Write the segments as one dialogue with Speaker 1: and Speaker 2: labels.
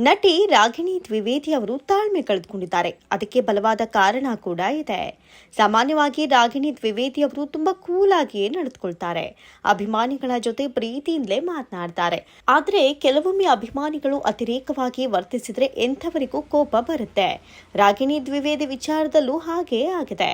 Speaker 1: ನಟಿ ರಾಗಿಣಿ ದ್ವಿವೇದಿ ಅವರು ತಾಳ್ಮೆ ಕಳೆದುಕೊಂಡಿದ್ದಾರೆ. ಅದಕ್ಕೆ ಬಲವಾದ ಕಾರಣ ಕೂಡ ಇದೆ. ಸಾಮಾನ್ಯವಾಗಿ ರಾಗಿಣಿ ದ್ವಿವೇದಿ ಅವರು ತುಂಬಾ ಕೂಲ್ ಆಗಿಯೇ ನಡೆದುಕೊಳ್ತಾರೆ. ಅಭಿಮಾನಿಗಳ ಜೊತೆ ಪ್ರೀತಿಯಿಂದಲೇ ಮಾತನಾಡ್ತಾರೆ. ಆದರೆ ಕೆಲವೊಮ್ಮೆ ಅಭಿಮಾನಿಗಳು ಅತಿರೇಕವಾಗಿ ವರ್ತಿಸಿದ್ರೆ ಎಂಥವರಿಗೂ ಕೋಪ ಬರುತ್ತೆ. ರಾಗಿಣಿ ದ್ವಿವೇದಿ ವಿಚಾರದಲ್ಲೂ ಹಾಗೇ ಆಗಿದೆ.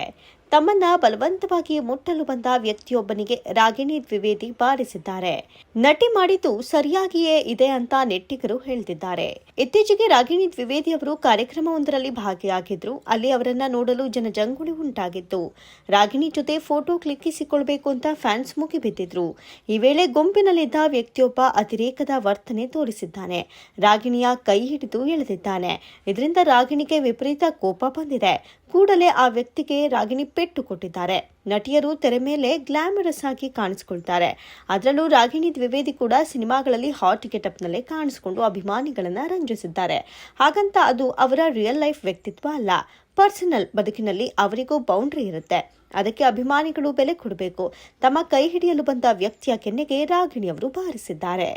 Speaker 1: ತಮ್ಮನ್ನ ಬಲವಂತವಾಗಿ ಮುಟ್ಟಲು ಬಂದ ವ್ಯಕ್ತಿಯೊಬ್ಬನಿಗೆ ರಾಗಿಣಿ ದ್ವಿವೇದಿ ಬಾರಿಸಿದ್ದಾರೆ. ನಟಿ ಮಾಡಿದ್ದು ಸರಿಯಾಗಿಯೇ ಇದೆ ಅಂತ ನೆಟ್ಟಿಗರು ಹೇಳ್ತಿದ್ದಾರೆ. ಇತ್ತೀಚೆಗೆ ರಾಗಿಣಿ ದ್ವಿವೇದಿ ಅವರು ಕಾರ್ಯಕ್ರಮವೊಂದರಲ್ಲಿ ಭಾಗಿಯಾಗಿದ್ರು. ಅಲ್ಲಿ ಅವರನ್ನ ನೋಡಲು ಜನಜಂಗುಳಿ ಉಂಟಾಗಿತ್ತು. ರಾಗಿಣಿ ಜೊತೆ ಫೋಟೋ ಕ್ಲಿಕ್ಕಿಸಿಕೊಳ್ಬೇಕು ಅಂತ ಫ್ಯಾನ್ಸ್ ಮುಗಿಬಿದ್ದಿದ್ರು. ಈ ವೇಳೆ ಗುಂಪಿನಲ್ಲಿದ್ದ ವ್ಯಕ್ತಿಯೊಬ್ಬ ಅತಿರೇಕದ ವರ್ತನೆ ತೋರಿಸಿದ್ದಾನೆ. ರಾಗಿಣಿಯ ಕೈ ಹಿಡಿದು ಎಳೆದಿದ್ದಾನೆ. ಇದರಿಂದ ರಾಗಿಣಿಗೆ ವಿಪರೀತ ಕೋಪ ಬಂದಿದೆ. ಕೂಡಲೇ ಆ ವ್ಯಕ್ತಿಗೆ ರಾಗಿಣಿ ಪೆಟ್ಟು ಕೊಟ್ಟಿದ್ದಾರೆ. ನಟಿಯರು ತೆರೆ ಮೇಲೆ ಗ್ಲಾಮರಸ್ ಆಗಿ ಕಾಣಿಸ್ಕೊಳ್ತಾರೆ. ಅದರಲ್ಲೂ ರಾಗಿಣಿ ದ್ವಿವೇದಿ ಕೂಡ ಸಿನಿಮಾಗಳಲ್ಲಿ ಹಾಟ್ ಗೆಟಪ್ನಲ್ಲೇ ಕಾಣಿಸಿಕೊಂಡು ಅಭಿಮಾನಿಗಳನ್ನ ರಂಜಿಸಿದ್ದಾರೆ. ಹಾಗಂತ ಅದು ಅವರ ರಿಯಲ್ ಲೈಫ್ ವ್ಯಕ್ತಿತ್ವ ಅಲ್ಲ. ಪರ್ಸನಲ್ ಬದುಕಿನಲ್ಲಿ ಅವರಿಗೂ ಬೌಂಡ್ರಿ ಇರುತ್ತೆ. ಅದಕ್ಕೆ ಅಭಿಮಾನಿಗಳು ಬೆಲೆ ಕೊಡಬೇಕು. ತಮ್ಮ ಕೈ ಹಿಡಿಯಲು ಬಂದ ವ್ಯಕ್ತಿಯ ಕೆನ್ನೆಗೆ ರಾಗಿಣಿಯವರು ಬಾರಿಸಿದ್ದಾರೆ.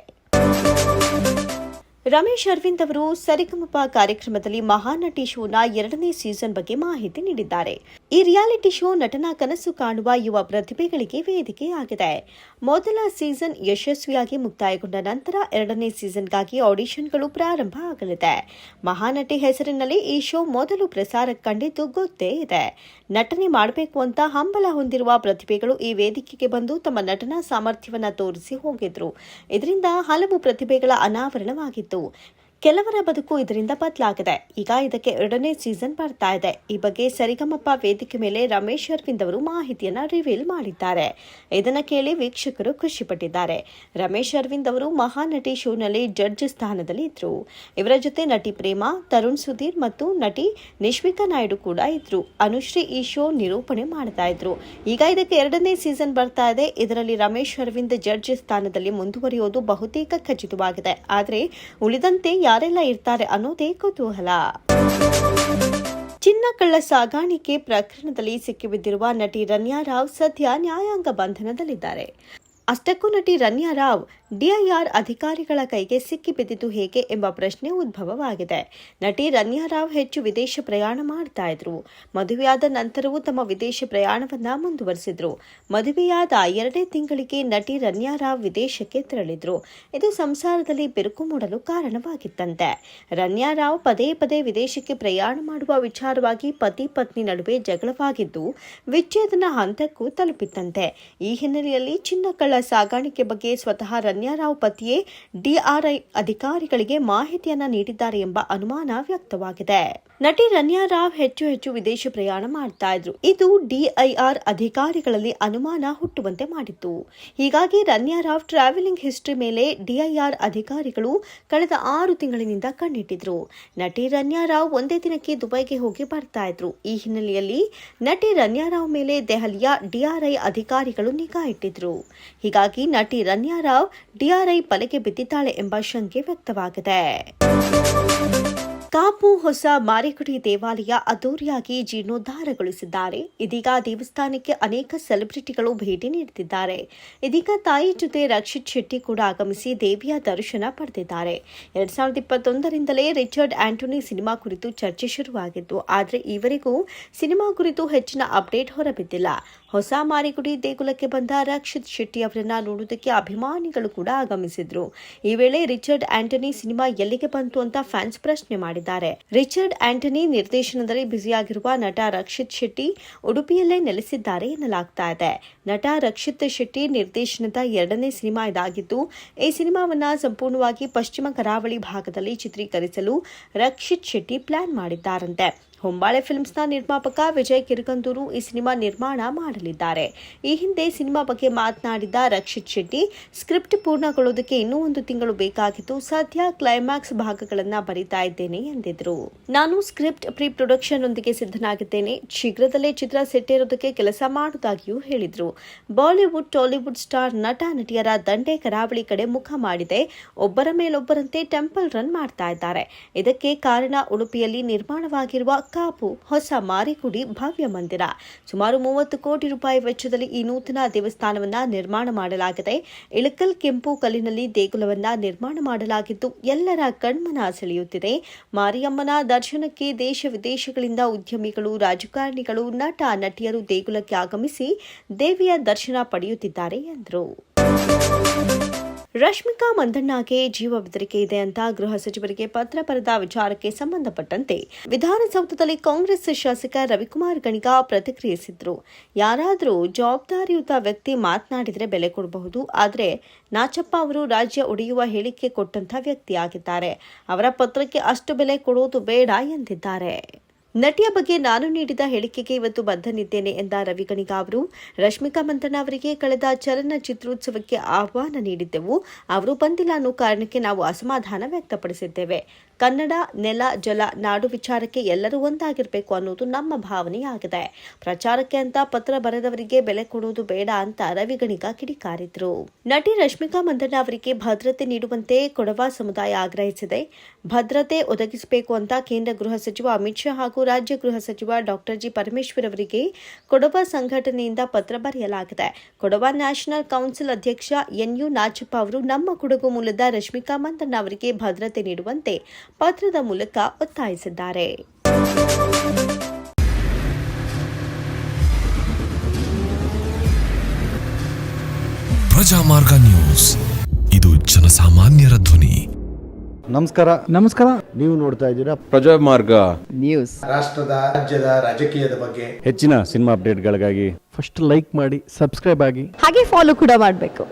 Speaker 1: ರಮೇಶ್ ಅರವಿಂದ್ ಅವರು ಸರಿಗಮಪ ಕಾರ್ಯಕ್ರಮದಲ್ಲಿ ಮಹಾನಟಿ ಶೋನ ಎರಡನೇ ಸೀಸನ್ ಬಗ್ಗೆ ಮಾಹಿತಿ ನೀಡಿದ್ದಾರೆ. ಈ ರಿಯಾಲಿಟಿ ಶೋ ನಟನಾ ಕನಸು ಕಾಣುವ ಯುವ ಪ್ರತಿಭೆಗಳಿಗೆ ವೇದಿಕೆಯಾಗಿದೆ. ಮೊದಲ ಸೀಸನ್ ಯಶಸ್ವಿಯಾಗಿ ಮುಕ್ತಾಯಗೊಂಡ ನಂತರ ಎರಡನೇ ಸೀಸನ್ಗಾಗಿ ಆಡಿಷನ್ಗಳು ಪ್ರಾರಂಭ ಆಗಲಿದೆ. ಮಹಾನಟಿ ಹೆಸರಿನಲ್ಲಿ ಈ ಶೋ ಮೊದಲು ಪ್ರಸಾರ ಕಂಡಿದ್ದು ಗೊತ್ತೇ ಇದೆ. ನಟನೆ ಮಾಡಬೇಕು ಅಂತ ಹಂಬಲ ಹೊಂದಿರುವ ಪ್ರತಿಭೆಗಳು ಈ ವೇದಿಕೆಗೆ ಬಂದು ತಮ್ಮ ನಟನಾ ಸಾಮರ್ಥ್ಯವನ್ನು ತೋರಿಸಿ ಹೋಗಿದ್ರು. ಇದರಿಂದ ಹಲವು ಪ್ರತಿಭೆಗಳ ಅನಾವರಣವಾಗಿತ್ತು. 도. ಕೆಲವರ ಬದುಕು ಇದರಿಂದ ಬದಲಾಗಿದೆ. ಈಗ ಇದಕ್ಕೆ ಎರಡನೇ ಸೀಸನ್ ಬರ್ತಾ ಇದೆ. ಈ ಬಗ್ಗೆ ಸರಿಗಮಪ್ಪ ವೇದಿಕೆ ಮೇಲೆ ರಮೇಶ್ ಅರವಿಂದ್ ಅವರು ಮಾಹಿತಿಯನ್ನ ರಿವೀಲ್ ಮಾಡಿದ್ದಾರೆ. ಇದನ್ನ ಕೇಳಿ ವೀಕ್ಷಕರು ಖುಷಿಪಟ್ಟಿದ್ದಾರೆ. ರಮೇಶ್ ಅರವಿಂದ್ ಅವರು ಮಹಾನಟಿ ಶೋನಲ್ಲಿ ಜಡ್ಜ್ ಸ್ಥಾನದಲ್ಲಿ ಇದ್ರು. ಇವರ ಜೊತೆ ನಟಿ ಪ್ರೇಮ, ತರುಣ್ ಸುಧೀರ್ ಮತ್ತು ನಟಿ ನಿಶ್ವಿಕಾ ನಾಯ್ಡು ಕೂಡ ಇದ್ರು. ಅನುಶ್ರೀ ಈ ಶೋ ನಿರೂಪಣೆ ಮಾಡ್ತಾ ಇದ್ರು. ಈಗ ಇದಕ್ಕೆ ಎರಡನೇ ಸೀಸನ್ ಬರ್ತಾ ಇದೆ. ಇದರಲ್ಲಿ ರಮೇಶ್ ಅರವಿಂದ್ ಜಡ್ಜ್ ಸ್ಥಾನದಲ್ಲಿ ಮುಂದುವರಿಯೋದು ಬಹುತೇಕ ಖಚಿತವಾಗಿದೆ. ಆದರೆ ಉಳಿದಂತೆ ಯಾರೆಲ್ಲ ಇರ್ತಾರೆ ಅನ್ನೋದೇ ಕುತೂಹಲ. ಚಿನ್ನ ಕಳ್ಳ ಸಾಗಾಣಿಕೆ ಪ್ರಕರಣದಲ್ಲಿ ಸಿಕ್ಕಿಬಿದ್ದಿರುವ ನಟಿ ರನ್ಯಾ ರಾವ್ ಸದ್ಯ ನ್ಯಾಯಾಂಗ ಬಂಧನದಲ್ಲಿದ್ದಾರೆ. ಅಷ್ಟಕ್ಕೂ ನಟಿ ರನ್ಯಾ ರಾವ್ ಡಿಐಆರ್ ಅಧಿಕಾರಿಗಳ ಕೈಗೆ ಸಿಕ್ಕಿಬಿದ್ದಿದ್ದು ಹೇಗೆ ಎಂಬ ಪ್ರಶ್ನೆ ಉದ್ಭವವಾಗಿದೆ. ನಟಿ ರನ್ಯಾ ರಾವ್ ಹೆಚ್ಚು ವಿದೇಶ ಪ್ರಯಾಣ ಮಾಡ್ತಾ ಇದ್ರು. ಮದುವೆಯಾದ ನಂತರವೂ ತಮ್ಮ ವಿದೇಶ ಪ್ರಯಾಣವನ್ನ ಮುಂದುವರೆಸಿದ್ರು. ಮದುವೆಯಾದ ಎರಡೇ ತಿಂಗಳಿಗೆ ನಟಿ ರನ್ಯಾ ರಾವ್ ವಿದೇಶಕ್ಕೆ ತೆರಳಿದ್ರು. ಇದು ಸಂಸಾರದಲ್ಲಿ ಬಿರುಕು ಮೂಡಲು ಕಾರಣವಾಗಿತ್ತಂತೆ. ರನ್ಯಾ ರಾವ್ ಪದೇ ಪದೇ ವಿದೇಶಕ್ಕೆ ಪ್ರಯಾಣ ಮಾಡುವ ವಿಚಾರವಾಗಿ ಪತಿ ಪತ್ನಿ ನಡುವೆ ಜಗಳವಾಗಿದ್ದು, ವಿಚ್ಛೇದನ ಹಂತಕ್ಕೂ ತಲುಪಿತ್ತಂತೆ. ಈ ಹಿನ್ನೆಲೆಯಲ್ಲಿ ಚಿನ್ನ ಕಳ್ಳ ಸಾಗಾಣಿಕೆ ಬಗ್ಗೆ ಸ್ವತಃ ರನ್ಯಾರಾವ್ ಪತಿಯೇ ಡಿಆರ್ಐ ಅಧಿಕಾರಿಗಳಿಗೆ ಮಾಹಿತಿಯನ್ನ ನೀಡಿದ್ದಾರೆ ಎಂಬ ಅನುಮಾನ ವ್ಯಕ್ತವಾಗಿದೆ. ನಟಿ ರನ್ಯಾ ರಾವ್ ಹೆಚ್ಚು ಹೆಚ್ಚು ವಿದೇಶ ಪ್ರಯಾಣ ಮಾಡ್ತಾ ಇದ್ರು. ಇದು ಡಿಐಆರ್ ಅಧಿಕಾರಿಗಳಲ್ಲಿ ಅನುಮಾನ ಹುಟ್ಟುವಂತೆ ಮಾಡಿತ್ತು. ಹೀಗಾಗಿ ರನ್ಯಾ ರಾವ್ ಟ್ರಾವೆಲಿಂಗ್ ಹಿಸ್ಟ್ರಿ ಮೇಲೆ ಡಿಐಆರ್ ಅಧಿಕಾರಿಗಳು ಕಳೆದ ಆರು ತಿಂಗಳಿನಿಂದ ಕಣ್ಣಿಟ್ಟಿದ್ರು. ನಟಿ ರನ್ಯಾ ರಾವ್ ಒಂದೇ ದಿನಕ್ಕೆ ದುಬೈಗೆ ಹೋಗಿ ಬರ್ತಾ ಇದ್ರು. ಈ ಹಿನ್ನೆಲೆಯಲ್ಲಿ ನಟಿ ರನ್ಯಾ ರಾವ್ ಮೇಲೆ ದೆಹಲಿಯ ಡಿಆರ್ಐ ಅಧಿಕಾರಿಗಳು ನಿಗಾ ಇಟ್ಟಿದ್ರು. ಹೀಗಾಗಿ ನಟಿ ರನ್ಯಾ ರಾವ್ ಡಿಆರ್ಐ ಬಲೆಗೆ ಬಿದ್ದಿದ್ದಾಳೆ ಎಂಬ ಶಂಕೆ ವ್ಯಕ್ತವಾಗಿದೆ. ಕಾಪು ಹೊಸ ಮಾರಿಕುಡಿ ದೇವಾಲಯ ಅದ್ದೂರಿಯಾಗಿ ಜೀರ್ಣೋದ್ಧಾರಗೊಳಿಸಿದ್ದಾರೆ. ಇದೀಗ ದೇವಸ್ಥಾನಕ್ಕೆ ಅನೇಕ ಸೆಲೆಬ್ರಿಟಿಗಳು ಭೇಟಿ ನೀಡುತ್ತಿದ್ದಾರೆ. ಇದೀಗ ತಾಯಿ ಜೊತೆ ರಕ್ಷಿತ್ ಶೆಟ್ಟಿ ಕೂಡ ಆಗಮಿಸಿ ದೇವಿಯ ದರ್ಶನ ಪಡೆದಿದ್ದಾರೆ. ಎರಡ್ ಸಾವಿರದ ಇಪ್ಪತ್ತೊಂದರಿಂದಲೇ ರಿಚರ್ಡ್ ಆಂಟೋನಿ ಸಿನಿಮಾ ಕುರಿತು ಚರ್ಚೆ ಶುರುವಾಗಿತ್ತು. ಆದರೆ ಈವರೆಗೂ ಸಿನಿಮಾ ಕುರಿತು ಹೆಚ್ಚಿನ ಅಪ್ಡೇಟ್ ಹೊರಬಿದ್ದಿಲ್ಲ. ಹೊಸ ಮಾರಿಗುಡಿ ದೇಗುಲಕ್ಕೆ ಬಂದ ರಕ್ಷಿತ್ ಶೆಟ್ಟಿ ಅವರನ್ನ ನೋಡುವುದಕ್ಕೆ ಅಭಿಮಾನಿಗಳು ಕೂಡ ಆಗಮಿಸಿದ್ರು. ಈ ವೇಳೆ ರಿಚರ್ಡ್ ಆಂಟೋನಿ ಸಿನಿಮಾ ಎಲ್ಲಿಗೆ ಬಂತು ಅಂತ ಫ್ಯಾನ್ಸ್ ಪ್ರಶ್ನೆ ಮಾಡಿದ್ದಾರೆ. ರಿಚರ್ಡ್ ಆಂಟನಿ ನಿರ್ದೇಶನದಲ್ಲಿ ಬ್ಯುಸಿಯಾಗಿರುವ ನಟ ರಕ್ಷಿತ್ ಶೆಟ್ಟಿ ಉಡುಪಿಯಲ್ಲೇ ನೆಲೆಸಿದ್ದಾರೆ ಎನ್ನಲಾಗ್ತಾ ಇದೆ. ನಟ ರಕ್ಷಿತ್ ಶೆಟ್ಟಿ ನಿರ್ದೇಶನದ ಎರಡನೇ ಸಿನಿಮಾ ಇದಾಗಿದ್ದು, ಈ ಸಿನಿಮಾವನ್ನ ಸಂಪೂರ್ಣವಾಗಿ ಪಶ್ಚಿಮ ಕರಾವಳಿ ಭಾಗದಲ್ಲಿ ಚಿತ್ರೀಕರಿಸಲು ರಕ್ಷಿತ್ ಶೆಟ್ಟಿ ಪ್ಲಾನ್ ಮಾಡಿದ್ದಾರಂತೆ. ಹೊಂಬಾಳೆ ಫಿಲ್ಮ್ಸ್ನ ನಿರ್ಮಾಪಕ ವಿಜಯ್ ಕಿರಕಂದೂರು ಈ ಸಿನಿಮಾ ನಿರ್ಮಾಣ ಮಾಡಲಿದ್ದಾರೆ. ಈ ಹಿಂದೆ ಸಿನಿಮಾ ಬಗ್ಗೆ ಮಾತನಾಡಿದ ರಕ್ಷಿತ್ ಶೆಟ್ಟಿ, ಸ್ಕ್ರಿಪ್ಟ್ ಪೂರ್ಣಗೊಳ್ಳೋದಕ್ಕೆ ಇನ್ನೂ ಒಂದು ತಿಂಗಳು ಬೇಕಾಗಿತ್ತು ಸದ್ಯ ಕ್ಲೈಮ್ಯಾಕ್ಸ್ ಭಾಗಗಳನ್ನ ಬರೀತಾ ಇದ್ದೇನೆ ಎಂದಿದ್ರು. ನಾನು ಸ್ಕ್ರಿಪ್ಟ್ ಪ್ರೀ ಪ್ರೊಡಕ್ಷನ್ ಒಂದಿಗೆ ಸಿದ್ಧನಾಗಿದ್ದೇನೆ. ಶೀಘ್ರದಲ್ಲೇ ಚಿತ್ರ ಸೆಟ್ಟೇರೋದಕ್ಕೆ ಕೆಲಸ ಮಾಡುವುದಾಗಿಯೂ ಹೇಳಿದ್ರು. ಬಾಲಿವುಡ್, ಟಾಲಿವುಡ್ ಸ್ಟಾರ್ ನಟ, ನಟಿಯರ ದಂಡೆ ಕರಾವಳಿ ಕಡೆ ಮುಖ ಮಾಡಿದೆ. ಒಬ್ಬರ ಮೇಲೊಬ್ಬರಂತೆ ಟೆಂಪಲ್ ರನ್ ಮಾಡ್ತಾ ಇದ್ದಾರೆ. ಇದಕ್ಕೆ ಕಾರಣ ಉಡುಪಿಯಲ್ಲಿ ನಿರ್ಮಾಣವಾಗಿರುವ ಕಾಪು ಹೊಸ ಮಾರಿಗುಡಿ ಭವ್ಯ ಮಂದಿರ. ಸುಮಾರು ಮೂವತ್ತು ಕೋಟಿ ರೂಪಾಯಿ ವೆಚ್ಚದಲ್ಲಿ ಈ ನೂತನ ದೇವಸ್ಥಾನವನ್ನ ನಿರ್ಮಾಣ ಮಾಡಲಾಗಿದೆ. ಇಳಕಲ್ ಕೆಂಪು ಕಲ್ಲಿನಲ್ಲಿ ದೇಗುಲವನ್ನು ನಿರ್ಮಾಣ ಮಾಡಲಾಗಿದ್ದು ಎಲ್ಲರ ಕಣ್ಮನ ಸೆಳೆಯುತ್ತಿದೆ. ಮಾರಿಯಮ್ಮನ ದರ್ಶನಕ್ಕೆ ದೇಶ ವಿದೇಶಗಳಿಂದ ಉದ್ಯಮಿಗಳು, ರಾಜಕಾರಣಿಗಳು, ನಟ, ನಟಿಯರು ದೇಗುಲಕ್ಕೆ ಆಗಮಿಸಿ ದೇವಿಯ ದರ್ಶನ ಪಡೆಯುತ್ತಿದ್ದಾರೆ ಎಂದರು. ರಶ್ಮಿಕಾ ಮಂದಣ್ಣಗೆ ಜೀವ ಬೆದರಿಕೆ ಇದೆ ಅಂತ ಗೃಹ ಸಚಿವರಿಗೆ ಪತ್ರ ಬರೆದ ವಿಚಾರಕ್ಕೆ ಸಂಬಂಧಪಟ್ಟಂತೆ ವಿಧಾನಸೌಧದಲ್ಲಿ ಕಾಂಗ್ರೆಸ್ ಶಾಸಕ ರವಿಕುಮಾರ್ ಗಣಿಗ ಪ್ರತಿಕ್ರಿಯಿಸಿದ್ರು. ಯಾರಾದರೂ ಜವಾಬ್ದಾರಿಯುತ ವ್ಯಕ್ತಿ ಮಾತನಾಡಿದರೆ ಬೆಲೆ ಕೊಡಬಹುದು. ಆದರೆ ನಾಚಪ್ಪ ಅವರು ರಾಜ್ಯ ಒಡೆಯುವ ಹೇಳಿಕೆ ಕೊಟ್ಟಂತ ವ್ಯಕ್ತಿಯಾಗಿದ್ದಾರೆ. ಅವರ ಪತ್ರಕ್ಕೆ ಅಷ್ಟು ಬೆಲೆ ಕೊಡೋದು ಬೇಡ ಎಂದಿದ್ದಾರೆ. ನಟಿಯ ಬಗ್ಗೆ ನಾನು ನೀಡಿದ ಹೇಳಿಕೆಗೆ ಇವತ್ತು ಬದ್ಧನಿದ್ದೇನೆ ಎಂದ ರವಿಗಣಿಗ ಅವರು. ರಶ್ಮಿಕಾ ಮಂದಣ್ಣ ಅವರಿಗೆ ಕಳೆದ ಚಲನಚಿತ್ರೋತ್ಸವಕ್ಕೆ ಆಹ್ವಾನ ನೀಡಿದ್ದೆವು. ಅವರು ಬಂದಿಲ್ಲ ಅನ್ನೋ ಕಾರಣಕ್ಕೆ ನಾವು ಅಸಮಾಧಾನ ವ್ಯಕ್ತಪಡಿಸಿದ್ದೇವೆ. ಕನ್ನಡ, ನೆಲ, ಜಲ, ನಾಡು ವಿಚಾರಕ್ಕೆ ಎಲ್ಲರೂ ಒಂದಾಗಿರಬೇಕು ಅನ್ನೋದು ನಮ್ಮ ಭಾವನೆಯಾಗಿದೆ. ಪ್ರಚಾರಕ್ಕೆ ಅಂತ ಪತ್ರ ಬರೆದವರಿಗೆ ಬೆಲೆ ಕೊಡುವುದು ಬೇಡ ಅಂತ ರವಿ ಗಣಿಗ ಕಿಡಿಕಾರಿದ್ರು. ನಟಿ ರಶ್ಮಿಕಾ ಮಂದಣ್ಣ ಅವರಿಗೆ ಭದ್ರತೆ ನೀಡುವಂತೆ ಕೊಡವ ಸಮುದಾಯ ಆಗ್ರಹಿಸಿದೆ. ಭದ್ರತೆ ಒದಗಿಸಬೇಕು ಅಂತ ಕೇಂದ್ರ ಗೃಹ ಸಚಿವ ಅಮಿತ್ ಶಾ ಹಾಗೂ ರಾಜ್ಯ ಗೃಹ ಸಚಿವ ಡಾಕ್ಟರ್ ಜಿ ಪರಮೇಶ್ವರ್ ಅವರಿಗೆ ಕೊಡವ ಸಂಘಟನೆಯಿಂದ ಪತ್ರ ಬರೆಯಲಾಗಿದೆ. ಕೊಡವ ನ್ಯಾಷನಲ್ ಕೌನ್ಸಿಲ್ ಅಧ್ಯಕ್ಷ ಎನ್ಯು ನಾಚಪ್ಪ ಅವರು ನಮ್ಮ ಕೊಡಗು ಮೂಲದ ರಶ್ಮಿಕಾ ಮಂದಣ್ಣ ಅವರಿಗೆ ಭದ್ರತೆ ನೀಡುವಂತೆ ಪತ್ರದ ಮೂಲಕ ಒತ್ತಾಯಿಸಿದ್ದಾರೆ.
Speaker 2: ಪ್ರಜಾಮಾರ್ಗ ನ್ಯೂಸ್. ಇದು ಜನಸಾಮಾನ್ಯರ ಧ್ವನಿ.
Speaker 3: ನಮಸ್ಕಾರ.
Speaker 4: ನಮಸ್ಕಾರ.
Speaker 3: ನೀವು ನೋಡ್ತಾ ಇದ್ದೀರಾ
Speaker 5: ಪ್ರಜಾಮಾರ್ಗ
Speaker 4: ನ್ಯೂಸ್.
Speaker 6: ರಾಷ್ಟ್ರದ ರಾಜ್ಯದ ರಾಜಕೀಯದ ಬಗ್ಗೆ
Speaker 3: ಹೆಚ್ಚಿನ ಸಿನಿಮಾ ಅಪ್ಡೇಟ್ಗಳಿಗಾಗಿ
Speaker 4: ಫಸ್ಟ್ ಲೈಕ್ ಮಾಡಿ ಸಬ್ಸ್ಕ್ರೈಬ್ ಆಗಿ.
Speaker 7: ಹಾಗೆ ಫಾಲೋ ಕೂಡ ಮಾಡಬೇಕು.